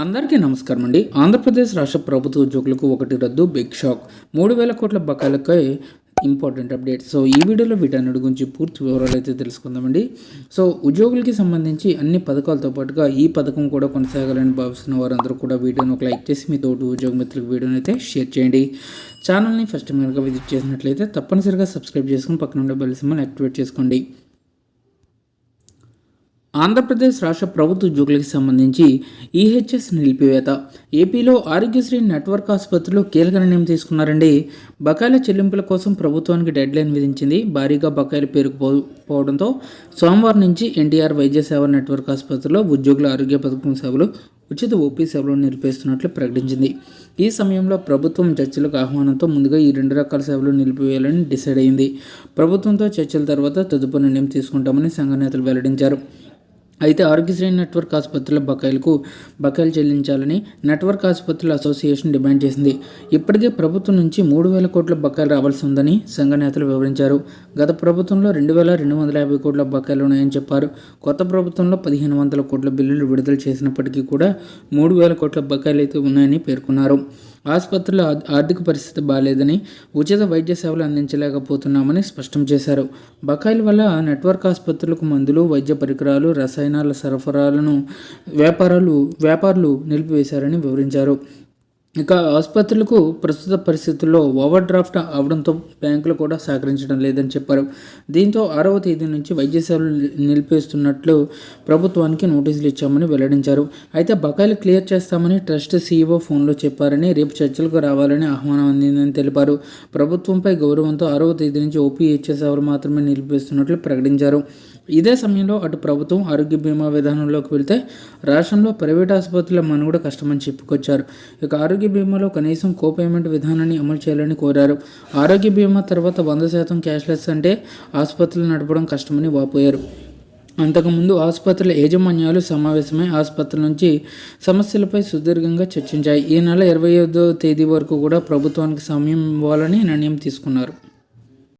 అందరికీ నమస్కారం అండి. ఆంధ్రప్రదేశ్ రాష్ట్ర ప్రభుత్వ ఉద్యోగులకు ఒకటి రద్దు బిగ్ షాక్. మూడు వేల కోట్ల బకాయిలకై ఇంపార్టెంట్ అప్డేట్. సో ఈ వీడియోలో వీటన్నిటి గురించి పూర్తి వివరాలు అయితే తెలుసుకుందామండి సో ఉద్యోగులకి సంబంధించి అన్ని పథకాలతో పాటుగా ఈ పథకం కూడా కొనసాగాలని భావిస్తున్న వారందరూ కూడా వీడియోని ఒక లైక్ చేసి మీ తోటి ఉద్యోగ మిత్రులకు వీడియోని అయితే షేర్ చేయండి. ఛానల్ని ఫస్ట్ కనుక విజిట్ చేసినట్లయితే తప్పనిసరిగా సబ్స్క్రైబ్ చేసుకుని పక్కన ఉండే బెల్ సింబల్ యాక్టివేట్ చేసుకోండి. ఆంధ్రప్రదేశ్ రాష్ట్ర ప్రభుత్వ ఉద్యోగులకు సంబంధించి ఈహెచ్ఎస్ నిలిపివేత. ఏపీలో ఆరోగ్యశ్రీ నెట్వర్క్ ఆసుపత్రిలో కీలక నిర్ణయం తీసుకున్నారండి. బకాయిల చెల్లింపుల కోసం ప్రభుత్వానికి డెడ్ లైన్ విధించింది. భారీగా బకాయిలు పేరుకుపోవడంతో సోమవారం నుంచి ఎన్టీఆర్ వైద్య సేవ నెట్వర్క్ ఆసుపత్రిలో ఉద్యోగుల ఆరోగ్య పథకం సేవలు ఉచిత ఓపీ సేవలు నిలిపేస్తున్నట్లు ప్రకటించింది. ఈ సమయంలో ప్రభుత్వం చర్చలకు ఆహ్వానంతో ముందుగా ఈ రెండు రకాల సేవలు నిలిపివేయాలని డిసైడ్ అయింది. ప్రభుత్వంతో చర్చల తర్వాత తదుపరి నిర్ణయం తీసుకుంటామని సంఘ నేతలు వెల్లడించారు. అయితే ఆరోగ్యశ్రీ నెట్వర్క్ ఆసుపత్రుల బకాయిలకు బకాయిలు చెల్లించాలని నెట్వర్క్ ఆసుపత్రుల అసోసియేషన్ డిమాండ్ చేసింది. ఇప్పటికే ప్రభుత్వం నుంచి మూడు వేల కోట్ల బకాయిలు రావాల్సి ఉందని సంఘ నేతలు వివరించారు. గత ప్రభుత్వంలో రెండు వేల రెండు వందల యాభై కోట్ల బకాయిలు ఉన్నాయని చెప్పారు. కొత్త ప్రభుత్వంలో పదిహేను వందల కోట్ల బిల్లులు విడుదల చేసినప్పటికీ కూడా మూడు వేల కోట్ల బకాయిలు అయితే ఉన్నాయని పేర్కొన్నారు. ఆసుపత్రుల ఆర్థిక పరిస్థితి బాగాలేదని ఉచిత వైద్య సేవలు అందించలేకపోతున్నామని స్పష్టం చేశారు. బకాయిల వల్ల నెట్వర్క్ ఆసుపత్రులకు మందులు వైద్య పరికరాలు రసాయనాల సరఫరాలను వ్యాపారాలు వ్యాపారులు నిలిపివేశారని వివరించారు. ఇక ఆసుపత్రులకు ప్రస్తుత పరిస్థితుల్లో ఓవర్ డ్రాఫ్ట్ అవడంతో బ్యాంకులు కూడా సహకరించడం లేదని చెప్పారు. దీంతో ఆరవ తేదీ నుంచి వైద్య సేవలు నిలిపేస్తున్నట్లు ప్రభుత్వానికి నోటీసులు ఇచ్చామని వెల్లడించారు. అయితే బకాయిలు క్లియర్ చేస్తామని ట్రస్ట్ సీఈఓ ఫోన్లో చెప్పారని రేపు చర్చలకు రావాలని ఆహ్వానం అందిందని తెలిపారు. ప్రభుత్వంపై గౌరవంతో ఆరవ తేదీ నుంచి ఓపీహెచ్ఏ సేవలు మాత్రమే నిలిపేస్తున్నట్లు ప్రకటించారు. ఇదే సమయంలో అటు ప్రభుత్వం ఆరోగ్య బీమా విధానంలోకి వెళ్తే రాష్ట్రంలో ప్రైవేట్ ఆసుపత్రుల మనుగడ కష్టమని చెప్పుకొచ్చారు. ఇక ఆరోగ్య ఆరోగ్య బీమాలో కనీసం కో పేమెంట్ విధానాన్ని అమలు చేయాలని కోరారు. ఆరోగ్య బీమా తర్వాత వంద శాతం క్యాష్లెస్ అంటే ఆసుపత్రులు నడపడం కష్టమని వాపోయారు. అంతకుముందు ఆసుపత్రుల యాజమాన్యాలు సమావేశమై ఆసుపత్రుల నుంచి సమస్యలపై సుదీర్ఘంగా చర్చించాయి. ఈ నెల ఇరవై ఐదో తేదీ వరకు కూడా ప్రభుత్వానికి సమయం ఇవ్వాలని నిర్ణయం తీసుకున్నారు.